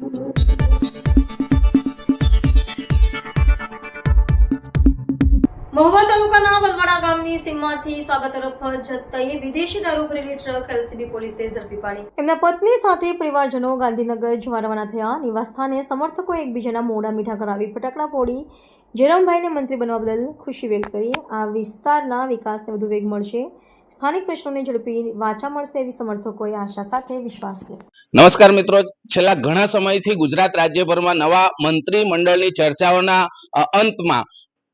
Thank you. Mahuva તાલુકાના વલવાડા ગામની સીમમાંથી સાબા તરફ જતી વિદેશી દારૂ ભરેલી ટ્રક એલસીબી પોલીસે ઝડપી પાડી. એમના પત્ની સાથે પરિવારજનો ગાંધીનગર જવા રવાના થયા. નિવાસસ્થાને સમર્થકો એકબીજાના મોડા મીઠા કરાવી ફટાકડા ફોડી. જયરામભાઈને મંત્રી બનવા બદલ ખુશી વ્યક્ત કરી. આ વિસ્તારના વિકાસને વધુ વેગ મળશે. સ્થાનિક પ્રશ્નોને ઝડપી વાચા મળશે એવી સમર્થકોએ આશા સાથે વિશ્વાસ કર્યો. નમસ્કાર મિત્રો. છેલ્લા ઘણા સમયથી ગુજરાત રાજ્યભરમાં નવા મંત્રી મંડળની ચર્ચાઓના અંતમાં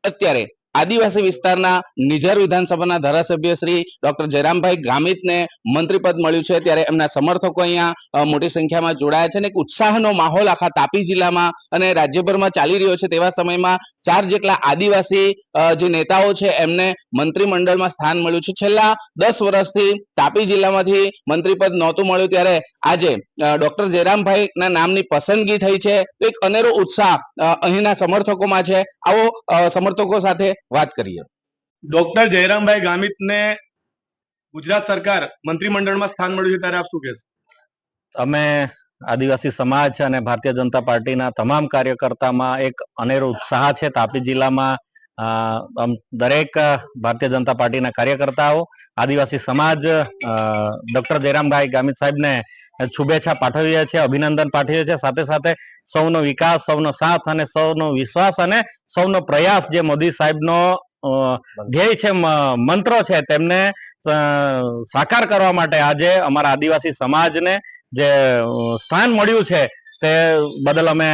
અત્યારે આદિવાસી વિસ્તારના નિઝર વિધાનસભાના ધારાસભ્ય શ્રી ડોક્ટર જયરામભાઈ ગામિતને મંત્રીપદ મળ્યું છે. ત્યારે એમના સમર્થકો અહીંયા મોટી સંખ્યામાં જોડાયા છે અને એક ઉત્સાહનો માહોલ આખા તાપી જિલ્લામાં અને રાજ્યભરમાં ચાલી રહ્યો છે. તેવા સમયમાં ચાર જેટલા આદિવાસી જે નેતાઓ છે એમને મંત્રીમંડળમાં સ્થાન મળ્યું છે. છેલ્લા દસ વર્ષથી તાપી જિલ્લામાંથી મંત્રીપદ નહોતું મળ્યું. ત્યારે આજે ડોક્ટર જયરામભાઈ ના નામની પસંદગી થઈ છે. તો એક અનેરો ઉત્સાહ અહીંના સમર્થકોમાં છે. આવો સમર્થકો સાથે વાત કરીએ. ડોક્ટર જયરામભાઈ ગામિતને ગુજરાત સરકાર મંત્રીમંડળમાં સ્થાન મળ્યું છે ત્યારે આપ શું કહેશો? અમે આદિવાસી સમાજ અને ભારતીય જનતા પાર્ટીના તમામ કાર્યકર્તામાં એક અનેરો ઉત્સાહ છે. તાપી જિલ્લામાં આમ દરેક ભારતીય જનતા પાર્ટીના કાર્યકર્તાઓ આદિવાસી સમાજ ડોક્ટર જયરામભાઈ ગામિત સાહેબને શુભેચ્છા પાઠવીએ છીએ અભિનંદન પાઠવીએ છીએ. સાથે સાથે સૌનો વિકાસ સૌનો સાથ અને સૌનો વિશ્વાસ અને સૌનો પ્રયાસ જે મોદી સાહેબનો ધ્યેય છે મંત્રો છે તેમને સાકાર કરવા માટે આજે અમારા આદિવાસી સમાજને જે સ્થાન મળ્યું છે તે બદલ અમે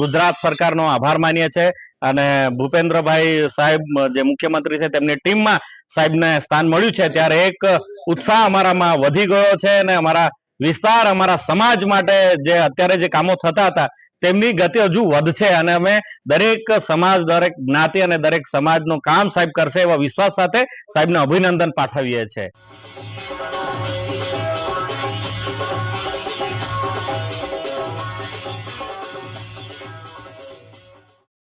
ગુજરાત સરકારનો આભાર માનીએ છે અને ભૂપેન્દ્રભાઈ સાહેબ, જે મુખ્યમંત્રી છે, તેમની ટીમમાં સાહેબને સ્થાન મળ્યું છે. ત્યારે એક ઉત્સાહ અમારામાં વધી ગયો છે અને અમારા વિસ્તાર, અમારા સમાજ માટે જે અત્યારે જે કામો થતા હતા, તેમની ગતિ હજુ વધશે અને અમે દરેક સમાજ, દરેક જ્ઞાતિ અને દરેક સમાજનું કામ સાહેબ કરશે એવા વિશ્વાસ સાથે સાહેબને અભિનંદન પાઠવીએ છીએ